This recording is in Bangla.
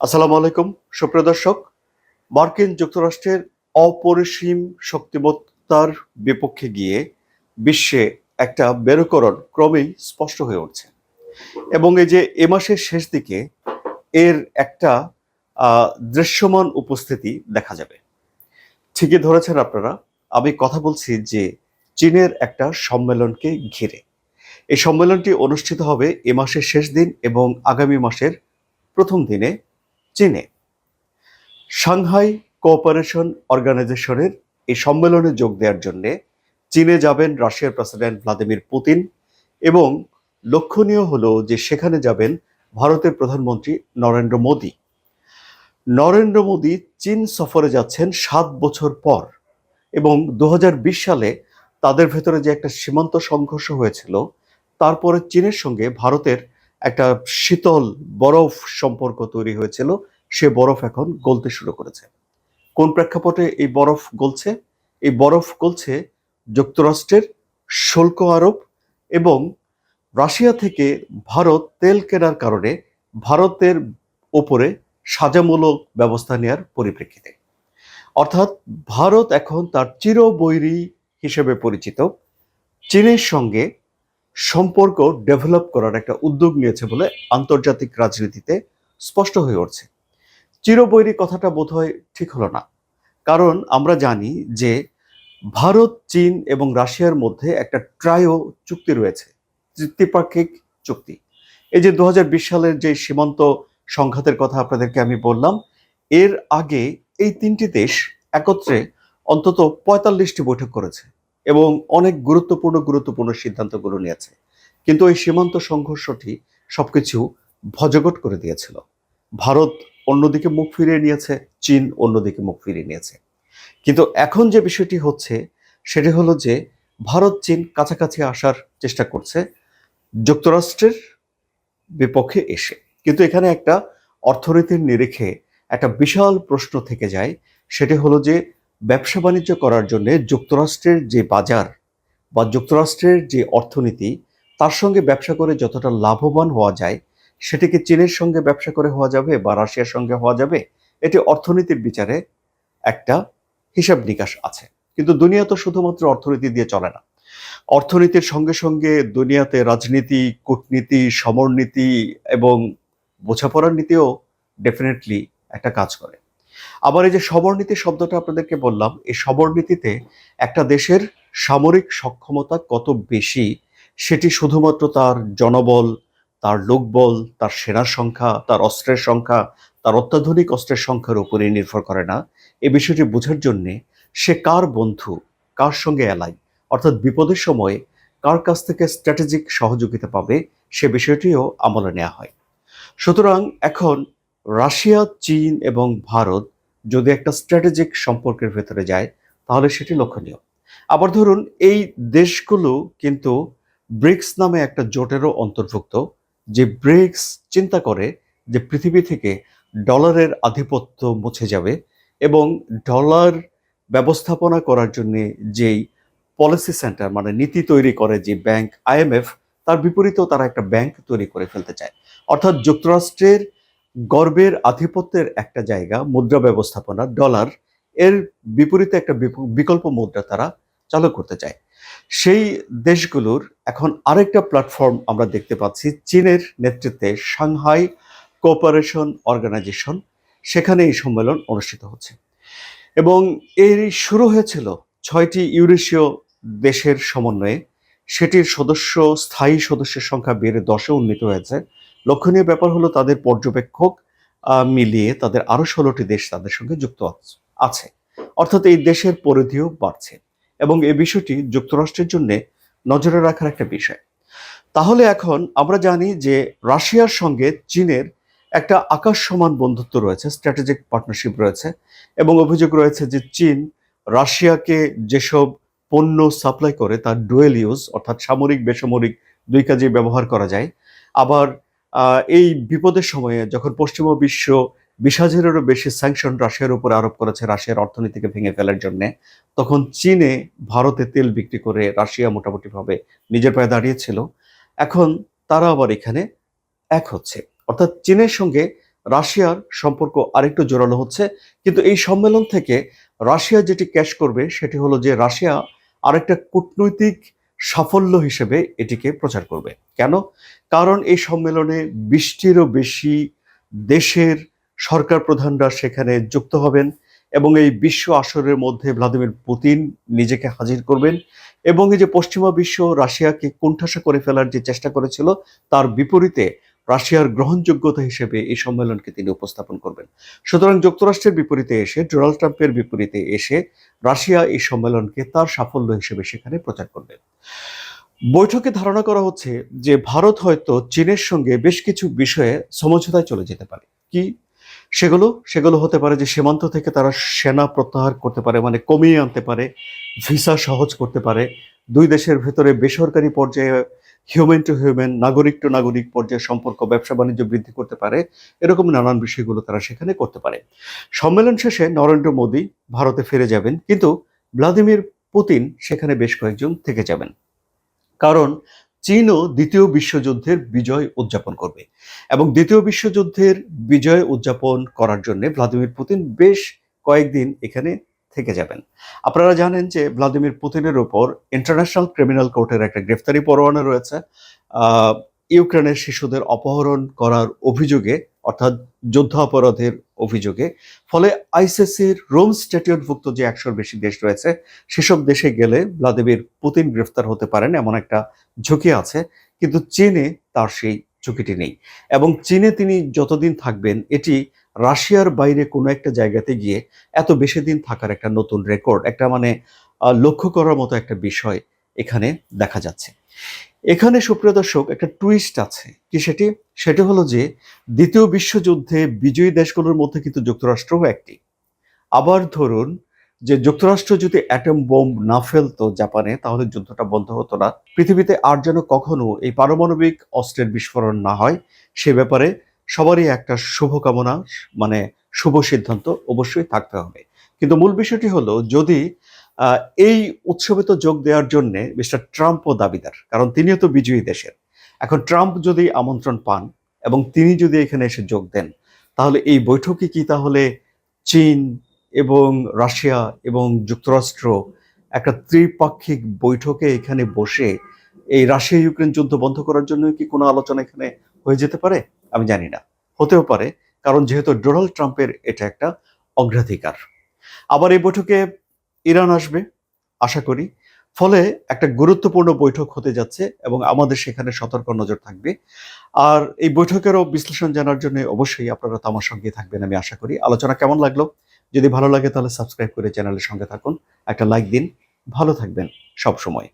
আসসালামু আলাইকুম, সুপ্রিয় দর্শক। মার্কিন যুক্তরাষ্ট্রের অপরিসীম শক্তিমত্তার বিপক্ষে গিয়ে বিশ্বে একটা মেরুকরণ ক্রমেই স্পষ্ট হয়ে উঠছে। এবং এই যে এ মাসের শেষ দিকে এর একটা দৃশ্যমান উপস্থিতি দেখা যাবে। ঠিকই ধরেছেন আপনারা, আমি কথা বলছি যে চীনের একটা সম্মেলনকে ঘিরে। এই সম্মেলনটি অনুষ্ঠিত হবে এ মাসের শেষ দিন এবং আগামী মাসের প্রথম দিনে চীনে। সাংহাই কোঅপারেশন অর্গানাইজেশনের এই সম্মেলনে যোগ দেওয়ার জন্যে চীনে যাবেন রাশিয়ার প্রেসিডেন্ট ভ্লাদিমির পুতিন এবং লক্ষণীয় হলো যে সেখানে যাবেন ভারতের প্রধানমন্ত্রী নরেন্দ্র মোদী। নরেন্দ্র মোদী চীন সফরে যাচ্ছেন সাত বছর পর এবং দু হাজার বিশ সালে তাদের ভেতরে যে একটা সীমান্ত সংঘর্ষ হয়েছিল, তারপরে চীনের সঙ্গে ভারতের একটা শীতল বরফ সম্পর্ক তৈরি হয়েছিল। সে বরফ এখন গলতে শুরু করেছে। কোন প্রেক্ষাপটে এই বরফ গলছে? এই বরফ গলছে যুক্তরাষ্ট্রের শুল্ক আরোপ এবং রাশিয়া থেকে ভারত তেল কেনার কারণে ভারতের ওপরে সাজামূলক ব্যবস্থা নেওয়ার পরিপ্রেক্ষিতে। অর্থাৎ ভারত এখন তার চিরবৈরী হিসেবে পরিচিত। চীনের সঙ্গে সম্পর্ক ডেভেলপ করার একটা উদ্যোগ নিয়েছে বলে আন্তর্জাতিক রাজনীতিতে স্পষ্ট হয়ে উঠছে। চিরবৈরী কথাটা বোধহয় ঠিক হলো না। কারণ আমরা জানি যে ভারত, চীন এবং রাশিয়ার মধ্যে একটা ট্রায়ো চুক্তি রয়েছে, ত্রিপাক্ষিক চুক্তি। এই যে দু হাজার বিশ সালের যে সীমান্ত সংঘাতের কথা আপনাদেরকে আমি বললাম, এর আগে এই তিনটি দেশ একত্রে অন্তত পঁয়তাল্লিশটি বৈঠক করেছে। এবং অনেক গুরুত্বপূর্ণ গুরুত্বপূর্ণ সিদ্ধান্তগুলো নিয়েছে। কিন্তু এই সীমান্ত সংঘর্ষটি সবকিছু ভজগট করে দিয়েছিল। ভারত অন্যদিকে মুখ ফিরিয়ে নিয়েছে, চীন অন্যদিকে মুখ ফিরিয়ে নিয়েছে। কিন্তু এখন যে বিষয়টি হচ্ছে, সেটি হলো যে ভারত, চীন কাছাকাছি আসার চেষ্টা করছে যুক্তরাষ্ট্রের বিপক্ষে এসে। কিন্তু এখানে একটা অর্থনীতির নিরিখে একটা বিশাল প্রশ্ন থেকে যায়, সেটি হলো যে ব্যবসা বাণিজ্য করার জন্য যুক্তরাষ্ট্রের যে বাজার বা যুক্তরাষ্ট্রের যে অর্থনীতি, তার সঙ্গে ব্যবসা করে যতটা লাভবান হওয়া যায়, সেটিকে চীনের সঙ্গে ব্যবসা করে হওয়া যাবে বা রাশিয়ার সঙ্গে হওয়া যাবে, এটি অর্থনীতির বিচারে একটা হিসাব নিকাশ আছে। কিন্তু দুনিয়া তো শুধুমাত্র অর্থনীতি দিয়ে চলে না। অর্থনীতির সঙ্গে সঙ্গে দুনিয়াতে রাজনীতি, কূটনীতি, সমরনীতি এবং বোঝাপড়ার নীতিও ডেফিনেটলি একটা কাজ করে। আবার এই যে সমরনীতি শব্দটা আপনাদেরকে বললাম, এই সমরনীতিতে একটা দেশের সামরিক সক্ষমতা কত বেশি, সেটি শুধুমাত্র তার জনবল, তার লোকবল, তার সেনার সংখ্যা, তার অস্ত্রের সংখ্যা, তার অত্যাধুনিক অস্ত্রের সংখ্যার উপরে নির্ভর করে না। এ বিষয়টি বোঝার জন্যে সে কার বন্ধু, কার সঙ্গে এলাই অর্থাৎ বিপদের সময় কার কাছ থেকে স্ট্র্যাটেজিক সহযোগিতা পাবে, সে বিষয়টিও আমলে নেওয়া হয়। সুতরাং এখন রাশিয়া, চীন এবং ভারত যদি একটা স্ট্র্যাটেজিক সম্পর্কের ভেতরে যায়, তাহলে সেটি লক্ষণীয়। আবার ধরুন, এই দেশগুলো কিন্তু ব্রিক্স নামে একটা জোটেরও অন্তর্ভুক্ত, যে ব্রিক্স চিন্তা করে যে পৃথিবী থেকে ডলারের আধিপত্য মুছে যাবে এবং ডলার ব্যবস্থাপনা করার জন্যে যেই পলিসি সেন্টার মানে নীতি তৈরি করে যে ব্যাংক আইএমএফ তার বিপরীতেও তারা একটা ব্যাংক তৈরি করে ফেলতে চায়। অর্থাৎ যুক্তরাষ্ট্রের গর্বের আধিপত্যের একটা জায়গা, মুদ্রা ব্যবস্থাপনা ডলার এর বিপরীতে একটা বিকল্প মুদ্রা তারা চালু করতে চায়। সেই দেশগুলোর এখন আরেকটা প্ল্যাটফর্ম আমরা দেখতে পাচ্ছি, চীনের নেতৃত্বে সাংহাই কোঅপারেশন অর্গানাইজেশন সেখানে এই সম্মেলন অনুষ্ঠিত হচ্ছে। এবং এর শুরু হয়েছিল ছয়টি ইউরেশীয় দেশের সমন্বয়ে, সেটির সদস্য, স্থায়ী সদস্যের সংখ্যা বেড়ে দশে উন্নীত হয়েছে। লক্ষণীয় ব্যাপার হলো তাদের পর্যবেক্ষক মিলিয়ে তাদের আরও ষোলোটি দেশ তাদের সঙ্গে যুক্ত আছ- অর্থাৎ এই দেশের পরিধিও বাড়ছে এবং এই বিষয়টি যুক্তরাষ্ট্রের জন্য নজরে রাখার একটা বিষয়। তাহলে এখন আমরা জানি যে রাশিয়ার সঙ্গে চীনের একটা আকাশ সমান বন্ধুত্ব রয়েছে, স্ট্র্যাটেজিক পার্টনারশিপ রয়েছে এবং অভিযোগ রয়েছে যে চীন রাশিয়াকে যেসব পণ্য সাপ্লাই করে তার ডুয়েল ইউজ অর্থাৎ সামরিক, বেসামরিক দুই কাজে ব্যবহার করা যায়, আবার এই বিপদের সময়ে যখন পশ্চিমা বিশ্ব বিশ হাজারেরও বেশি স্যাংশন রাশিয়ার উপরে আরোপ করেছে রাশিয়ার অর্থনীতিকে ভেঙে ফেলার জন্য, তখন চীনে ভারতে তেল বিক্রি করে রাশিয়া মোটামুটিভাবে নিজের পায়ে দাঁড়িয়েছিল। এখন তারা আবার এখানে এক হচ্ছে। অর্থাৎ চীনের সঙ্গে রাশিয়ার সম্পর্ক আরেকটু জোরালো হচ্ছে, কিন্তু এই সম্মেলন থেকে রাশিয়া যেটি ক্যাশ করবে সেটি হলো যে রাশিয়া আরেকটা কূটনৈতিক সাফল্য হিসেবে এটিকে প্রচার করবে। কেন? কারণ এই সম্মেলনে বিশটিরও বেশি দেশের সরকার প্রধানরা সেখানে যুক্ত হবেন এবং এই বিশ্ব আসরের মধ্যে ভ্লাদিমির পুতিন নিজেকে হাজির করবেন এবং এই যে পশ্চিমা বিশ্ব রাশিয়াকে কুণ্ঠাসা করে ফেলার যে চেষ্টা করেছিল, তার বিপরীতে রাশিয়ার গ্রহণযোগ্যতা হিসেবে এই সম্মেলনকে তিনি উপস্থাপন করবেন। সুতরাং যুক্তরাষ্ট্রের বিপরীতে এসে, ডোনাল্ড ট্রাম্পের বিপরীতে এসে রাশিয়া এই সম্মেলনকে তার সাফল্য হিসেবে সেখানে প্রচার করবে। বৈঠকে ধারণা করা হচ্ছে যে ভারত হয়তো চীনের সঙ্গে বেশ কিছু বিষয়ে সমঝোতায় চলে যেতে পারে। কি? সেগুলো? সেগুলো হতে পারে যে সীমান্ত থেকে তারা সেনা প্রত্যাহার করতে পারে মানে কমিয়ে আনতে পারে, ভিসা সহজ করতে পারে, দুই দেশের ভেতরে বেসরকারি পর্যায়ে হিউম্যান টু হিউম্যান নাগরিক টু নাগরিক পর্যায়ে সম্পর্ক, ব্যবসা বাণিজ্য বৃদ্ধি করতে পারে, এরকম নানান বিষয়গুলো তারা সেখানে করতে পারে। সম্মেলন শেষে নরেন্দ্র মোদী ভারতে ফিরে যাবেন, কিন্তু ভ্লাদিমির পুতিন সেখানে বেশ কয়েকজন থেকে যাবেন। কারণ চীনও দ্বিতীয় বিশ্বযুদ্ধের বিজয় উদযাপন করবে এবং দ্বিতীয় বিশ্বযুদ্ধের বিজয় উদযাপন করার জন্য ভ্লাদিমির পুতিন বেশ কয়েকদিন এখানে থেকে যাবেন। আপনারা জানেন যে ভ্লাদিমির পুতিনের উপর ইন্টারন্যাশনাল ক্রিমিনাল কোর্টের একটা গ্রেফতারি পরোয়ানা রয়েছে। ইউক্রেনের শিশুদের অপহরণ করার অভিযোগে, অর্থাৎ যুদ্ধ অপরাধের অভিযোগে, ফলে আইসিসির রোম স্ট্যাটিউটভুক্ত যে একশোর বেশি দেশ রয়েছে, সেসব দেশে গেলে ভ্লাদিমির পুতিন গ্রেফতার হতে পারেন এমন একটা ঝুঁকি আছে, কিন্তু চীনে তার সেই ঝুঁকিটি নেই। এবং চীনে তিনি যতদিন থাকবেন, এটি রাশিয়ার বাইরে কোনো একটা জায়গাতে গিয়ে এত বেশি দিন থাকার একটা নতুন রেকর্ড একটা মানে লক্ষ্য করার মতো একটা বিষয় এখানে দেখা যাচ্ছে। এখানে সুপ্রিয় দর্শক একটা টুইস্ট আছে। কি সেটি? সেটি হলো যে দ্বিতীয় বিশ্বযুদ্ধে বিজয়ী দেশগুলোর মধ্যে কিন্তু যুক্তরাষ্ট্রও একটি। আবার ধরুন যে যুক্তরাষ্ট্র যদি অ্যাটম বোম না ফেলতো জাপানে, তাহলে যুদ্ধটা বন্ধ হতো না। পৃথিবীতে আর যেন কখনো এই পারমাণবিক অস্ত্রের বিস্ফোরণ না হয়, সে ব্যাপারে সবারই একটা শুভকামনা মানে শুভ সিদ্ধান্ত অবশ্যই থাকতে হবে। কিন্তু মূল বিষয়টি হলো, যদি এই উৎসবে তো যোগ দেওয়ার জন্যে মিস্টার ট্রাম্পও দাবিদার, কারণ তিনিও তো বিজয়ী দেশের। এখন ট্রাম্প যদি আমন্ত্রণ পান এবং তিনি যদি এখানে এসে যোগ দেন, তাহলে এই বৈঠকে কি তাহলে চীন এবং রাশিয়া এবং যুক্তরাষ্ট্র একটা ত্রিপাক্ষিক বৈঠকে এখানে বসে এই রাশিয়া ইউক্রেন যুদ্ধ বন্ধ করার জন্য কি কোনো আলোচনা এখানে হয়ে যেতে পারে? আমি জানি না। হতেও পারে, কারণ যেহেতু ডোনাল্ড ট্রাম্পের এটা একটা অগ্রাধিকার। আবার এই বৈঠকে ইরান আসবে, আশা করি। ফলে একটা গুরুত্বপূর্ণ বৈঠক হতে যাচ্ছে এবং আমাদের সেখানে সতর্ক নজর থাকবে। আর এই বৈঠকেরও বিশ্লেষণ জানার জন্য অবশ্যই আপনারা তো আমার সঙ্গে থাকবেন, আমি আশা করি। আলোচনা কেমন লাগল? যদি ভালো লাগে তাহলে সাবস্ক্রাইব করে চ্যানেলের সঙ্গে থাকুন, একটা লাইক দিন। ভালো থাকবেন সব সময়